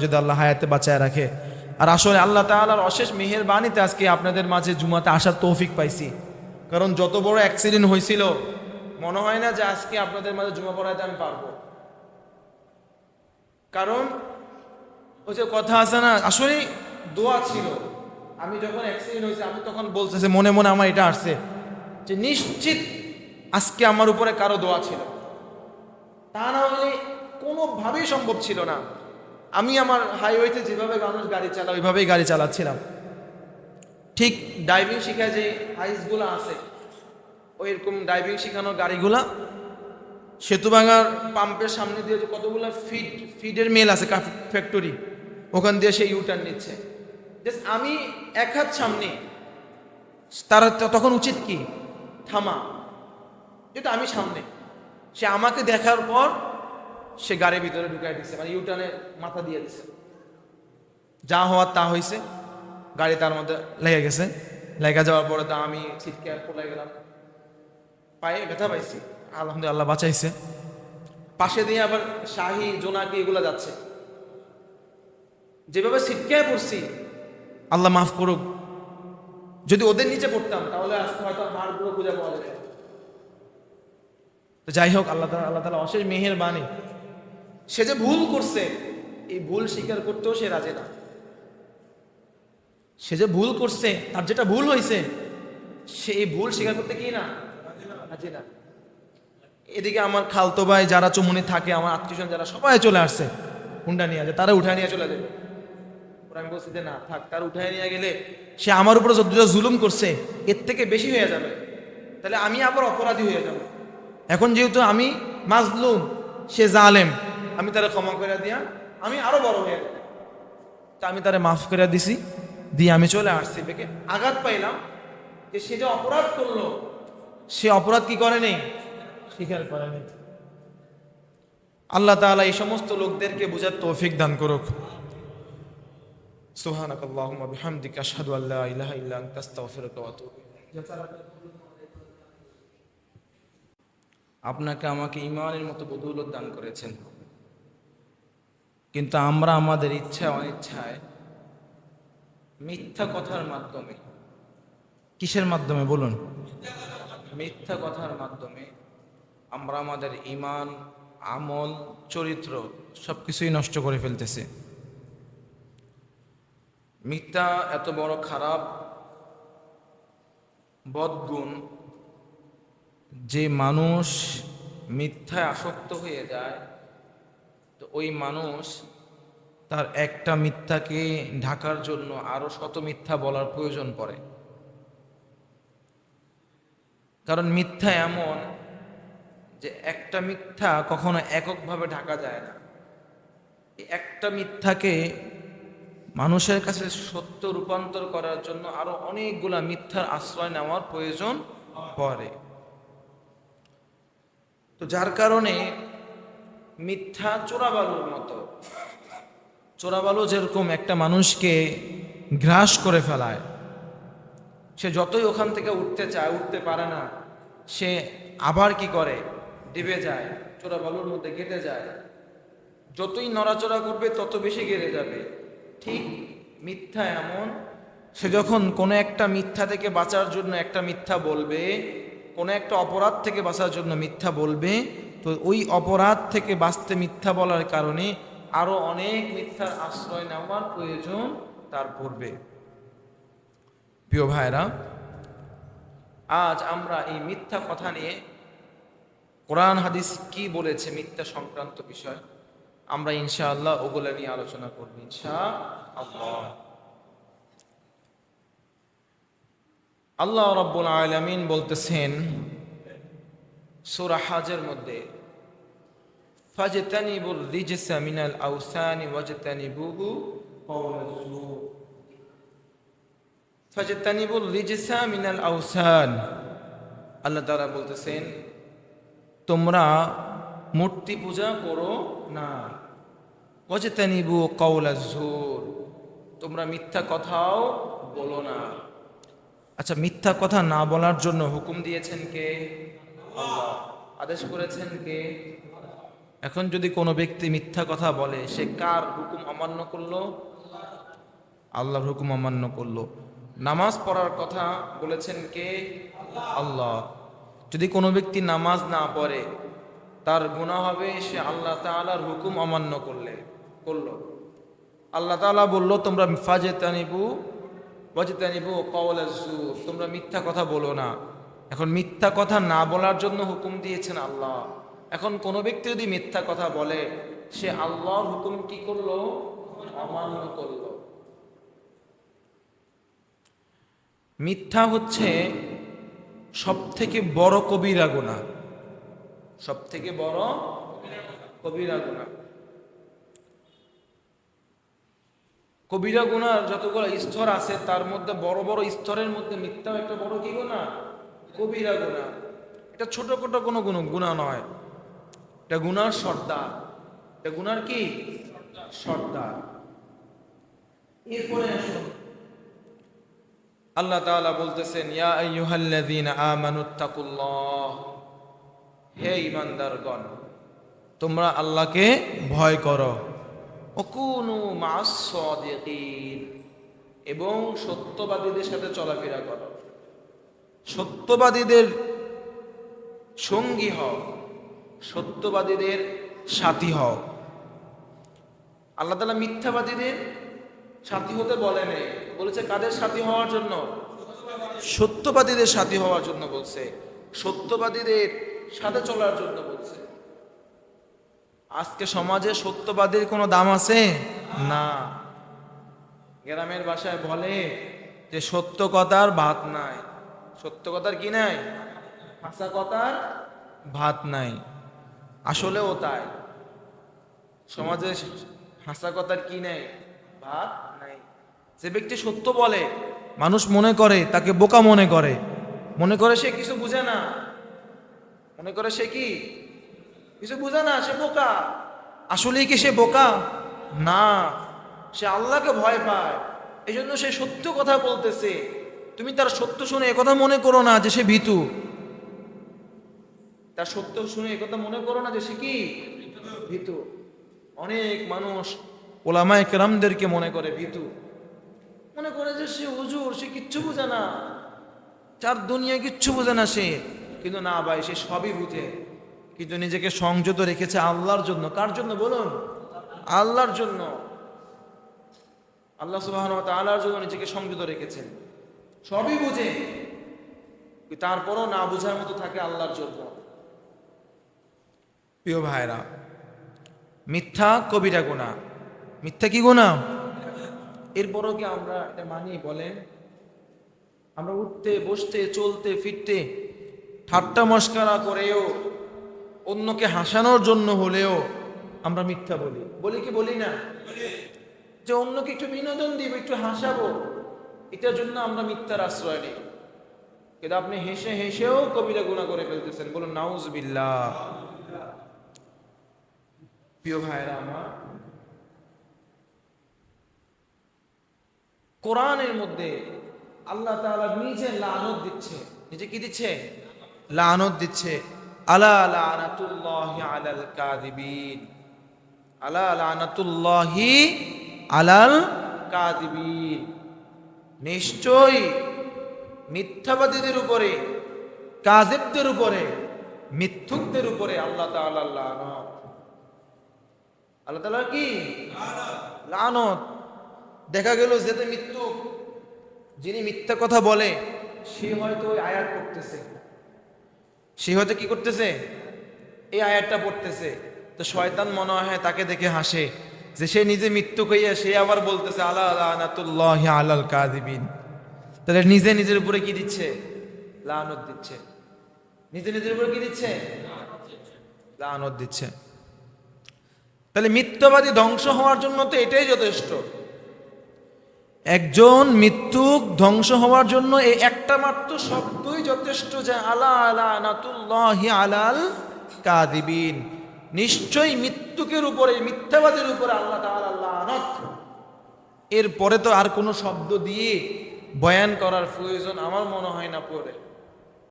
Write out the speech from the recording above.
যদি আল্লাহ হায়াতে বাঁচায় রাখে। আর আসলে আল্লাহ তাআলার অশেষ মেহেরবানিতে আজকে আপনাদের মাঝে জুমাতে আসার তৌফিক পাইছি। কারণ যত বড় অ্যাক্সিডেন্ট হয়েছিল মনে হয় না যে আজকে আপনাদের মাঝে জুমা পড়াইতে আমি পারব। কারণ, ওই যে কথা আছে না আসলে দোয়া ছিল। আমি যখন অ্যাক্সিডেন্ট হয়েছে আমি তখন বলতেছে মনে মনে আমার এটা আসছে। যে নিশ্চিত আজকে আমার উপরে কারও দোয়া ছিল। তা না হলে কোনোভাবেই সম্ভব ছিল না। আমি আমার হাইওয়েতে যেভাবে মানুষ গাড়ি চালায় ওইভাবেই গাড়ি চালাচ্ছিলাম। ঠিক ড্রাইভিং শেখা যে আইসগুলো আছে ওই রকম ড্রাইভিং শেখানোর গাড়িগুলা। সেতুভাঙার পাম্পের সামনে দিয়ে যে কতগুলো ফিড ফিডের মেল আছে ফ্যাক্টরি ওখান দিয়ে সে ইউটার্ন নিচ্ছে। Just আমি এক হাত সামনে, তারা তখন উচিত কি? থামা। যেটা আমি সামনে। সে আমাকে দেখার পর সে গাড়ির ভিতরে ঢুকাই দিচ্ছে মানে ইউটার্নে মাথা দিয়ে দিচ্ছে যা হওয়ার তা হয়েছে গাড়ি তার মধ্যে লেগে গেছে। লেগে যাওয়ার পরে তো আমি ছিটকে পড়ে গেলাম। পায়ে ব্যথা পাইছি, আলহামদুলিল্লাহ বাঁচাইছে। পাশে দিয়ে আবার শাহি, জোনাকি এগুলো যাচ্ছে। যেভাবে ছিটকে পড়ছি, আল্লাহ মাফ করুক। যদি ওদের নিচে পড়তাম, তাহলে আজকে হয়তো হাড় পুরো খুঁজে পাওয়া যেত যাই হোক, আল্লাহ আল্লাহ তালা অশেষ মেহের বাণী সে যে ভুল করছে, এই ভুল স্বীকার করতেও সে রাজে না। সে যে ভুল করছে, তার যেটা ভুল হয়েছে, সে এই ভুল স্বীকার করতে কি না? রাজি না। এদিকে আমার খালতো ভাই, যারা চুমুনি থাকে, আমার আত্মীয় যারা সবাই চলে আসছে, হুন্ডা নিয়ে আসে, তারা উঠায় নিয়ে চলে যাবে। ওরা আমি বলছি যে না, থাক, তার উঠায় নিয়ে গেলে সে আমার উপরে যতটা জুলুম করছে, এর থেকে বেশি হয়ে যাবে। তাহলে আমি আবার অপরাধী হয়ে যাব। এখন যেহেতু আমি মাজলুম, সে জালেম আমি তারা ক্ষমা করে দিয়া, আমি আরও বড় হয়ে তা আমি তারে মাফ করে দিছি, দিয়ে আমি চলে আসছি। বেকে আঘাত পাইলাম যে সে যে অপরাধ করল, সে অপরাধ কি করে নেই? স্বীকার করে নেই। আল্লাহ তাআলা এই সমস্ত লোকদেরকে বোঝার তৌফিক দান করুক। সুবহানাক আল্লাহুম্মা বিহামদিকা, আশহাদু আল্লা ইলাহা ইল্লা আনতা, আস্তাগফিরুকা ওয়া আতুবু আপনাকে আমাকে ইমানের মতো বদৌলত দান করেছেন। কিন্তু আমরা আমাদের ইচ্ছা অনিচ্ছায় মিথ্যা কথার মাধ্যমে। কিসের মাধ্যমে? বলুন। মিথ্যা কথার মাধ্যমে আমরা আমাদের ইমান, আমল, চরিত্র সব কিছুই নষ্ট করে ফেলতেছে। মিথ্যা এত বড় খারাপ, বদগুণ, যে মানুষ মিথ্যায় আসক্ত হয়ে যায় তো ওই মানুষ তার একটা মিথ্যাকে ঢাকার জন্য আরও শত মিথ্যা বলার প্রয়োজন পড়ে। কারণ মিথ্যা এমন যে একটা মিথ্যা কখনো এককভাবে ঢাকা যায় না। একটা মিথ্যাকে মানুষের কাছে সত্য রূপান্তর করার জন্য আরও অনেকগুলা মিথ্যার আশ্রয় নেওয়ার প্রয়োজন পড়ে। তো যার কারণে মিথ্যা চোরাবালুর মতো। চোরাবালু যেরকম একটা মানুষকে গ্রাস করে ফেলায়, সে যতই ওখান থেকে উঠতে চায়, উঠতে পারে না, সে আবার কি করে? ডেবে যায় চোরা বালুর মধ্যে গেটে যায়। যতই নড়াচড়া করবে, তত বেশি গেড়ে যাবে। ঠিক মিথ্যা এমন, সে যখন কোনো একটা মিথ্যা থেকে বাঁচার জন্য একটা মিথ্যা বলবে, কোনো একটা অপরাধ থেকে বাঁচার জন্য মিথ্যা বলবে তো ওই অপরাধ থেকে বাঁচতে মিথ্যা বলার কারণে আরও অনেক মিথ্যার আশ্রয় নেওয়ার প্রয়োজন তার পড়বে প্রিয় ভাইরা আজ আমরা এই মিথ্যা কথা নিয়ে কোরআন, হাদিস কি বলেছে মিথ্যা সংক্রান্ত বিষয় আমরা ইনশাআল্লাহ ওগুলো নিয়ে আলোচনা করব ইনশা আল্লাহ আল্লাহ রাব্বুল আলামিন বলতেছেন সূরা হাজের মধ্যে মিনাল মিনাল আল্লাহ তাআলা বলতেছেন, তোমরা মূর্তি পূজা করো না। ওয়াজতানিবু কওলাজ জুর তোমরা মিথ্যা কথাও বলো না। আচ্ছা মিথ্যা কথা না বলার জন্য হুকুম দিয়েছেন কে? আদেশ করেছেন কে? এখন যদি কোনো ব্যক্তি মিথ্যা কথা বলে, সে কার হুকুম অমান্য করল? আল্লাহর হুকুম অমান্য করল। নামাজ পড়ার কথা বলেছেন কে? আল্লাহ। যদি কোনো ব্যক্তি নামাজ না পড়ে, তার গুনাহ হবে, সে আল্লাহ তাআলার হুকুম অমান্য করলে, করল। আল্লাহ তাআলা বলল, তোমরা ফাজে তানিবু ওয়াজে তানিবু কওয়াল তোমরা মিথ্যা কথা বলো না। এখন মিথ্যা কথা না বলার জন্য হুকুম দিয়েছেন আল্লাহ। এখন কোনো ব্যক্তি যদি মিথ্যা কথা বলে, সে আল্লাহর হুকুম কি করল? অমান্য করল। মিথ্যা হচ্ছে সব থেকে বড় কবিরা গুণা সব থেকে বড় কবিরা গুণা কবিরা গুণার যতগুলো স্তর আছে, তার মধ্যে বড় বড় স্তরের মধ্যে মিথ্যা একটা বড় কি গুণা কবিরা গুণা। এটা ছোট ছোট কোনো গুণ, গুণা নয়। এটা গুনার সর্দার। এটা গুনার কি? সর্দার। এরপরে আসুন। আল্লাহ তাআলা বলতেছেন, ইয়া আইয়ুহাল্লাযীনা আমানুত্তাকুল্লাহ হে ঈমানদারগণ, তোমরা আল্লাহকে ভয় করো। ওকুনু মাস সাদিকিন এবং সত্যবাদীদের সাথে চলাফেরা করো। সত্যবাদীদের সঙ্গী হও, সত্যবাদীদের সাথী হও। আল্লাহ তালা মিথ্যাবাদীদের সাথী হতে বলেনি বলেছে, কাদের সাথী হওয়ার জন্য? সত্যবাদীদের সাথী হওয়ার জন্য বলছে। সত্যবাদীদের সাথে চলার জন্য বলছে। আজকে সমাজে সত্যবাদীর কোনো দাম আছে? না। গ্রামের বাসায় বলে যে, সত্য কথার ভাত নাই। সত্য কথার কি নাই? হাসা কথার ভাত নাই। আসলেও তাই। সমাজে হাসা কথার কি নেই? ভাত নাই। যে ব্যক্তি সত্য বলে মানুষ মনে করে তাকে বোকা মনে করে। মনে করে সে কিছু বুঝে না। মনে করে সে কি? কিছু বুঝে না সে বোকা। আসলেই কি সে বোকা? না। সে আল্লাহকে ভয় পায়। এই জন্য সে সত্য কথা বলতেছে। তুমি তার সত্য শুনে একথা মনে করো না যে সে ভীতু। তার সত্য শুনে একথা মনে করো না যে সে কি? ভীতু। অনেক মানুষ ওলামায় কেরামদেরকে মনে করে ভীতু। মনে করে যে সে হুজুর, সে কিচ্ছু বোঝে না। চার দুনিয়া কিচ্ছু বোঝে না সে। কিন্তু না ভাই, সে সবই বুঝে। কিন্তু নিজেকে সংযত রেখেছে আল্লাহর জন্য। কার জন্য বলুন? আল্লাহর জন্য। আল্লাহ সুবাহ আল্লাহর জন্য নিজেকে সংযত রেখেছেন। সবই বুঝে। তারপরও না বোঝার মতো থাকে আল্লাহর জন্য প্রিয় ভাইরা মিথ্যা কবিরা গোনা মিথ্যা কি গোনা এরপরও কি আমরা এটা মানি বলেন? আমরা উঠতে বসতে চলতে ফিরতে ঠাট্টা মস্কারা করেও অন্যকে হাসানোর জন্য হলেও আমরা মিথ্যা বলি। বলি কি বলি না? যে অন্যকে একটু বিনোদন দিব একটু হাসাবো। এটার জন্য আমরা মিথ্যার আশ্রয় নিই। কিন্তু আপনি হেসে হেসেও কবিরা গুণা করে ফেলতেছেন। বলুন নাউজ বিল্লাহ। প্রিয় ভাইরা আমার, কোরআনের মধ্যে আল্লাহ তাআলা নিজে লানত দিচ্ছে। নিজে কি দিচ্ছে? লানত দিচ্ছে। আলা লানাতুল্লাহি আলাল কাযিবিন। আলা লানাতুল্লাহি আলাল কাযিবিন। নিশ্চয়ই মিথ্যাবাদীদের উপরে, কাযিবদের উপরে, মিথ্যুকদের উপরে আল্লাহ তাআলা লানত। আল্লাহ তাআলা কি? লানত। দেখা গেল যেতে মৃত্যু যিনি মিথ্যা কথা বলে, সে হয়তো ওই আয়াত করতেছে সে হয়তো কি করতেছে? এই আয়াতটা পড়তেছে। তো শয়তান মনে হয় তাকে দেখে হাসে। যে সে নিজে মৃত্যু কইয়া সে আবার বলতেছে আল্লাহ আনাতুল্লাহ আলাল কাদিবিন তাহলে নিজে নিজের উপরে কি দিচ্ছে? লানত দিচ্ছে। নিজে নিজের উপরে কি দিচ্ছে? লানত দিচ্ছে। তাহলে মিথ্যাবাদী ধ্বংস হওয়ার জন্য তো এটাই যথেষ্ট। একজন মৃত্যুক ধ্বংস হওয়ার জন্য এই একটা মাত্র শব্দই যথেষ্ট যে, আলা আলা নাতুল্লাহি আলাল কাদিবিন নিশ্চয়ই মৃত্যুকের উপরে, মিথ্যাবাদের উপরে আল্লাহ তাআলা লানত। এরপরে তো আর কোনো শব্দ দিয়ে বয়ান করার প্রয়োজন আমার মনে হয় না পড়ে।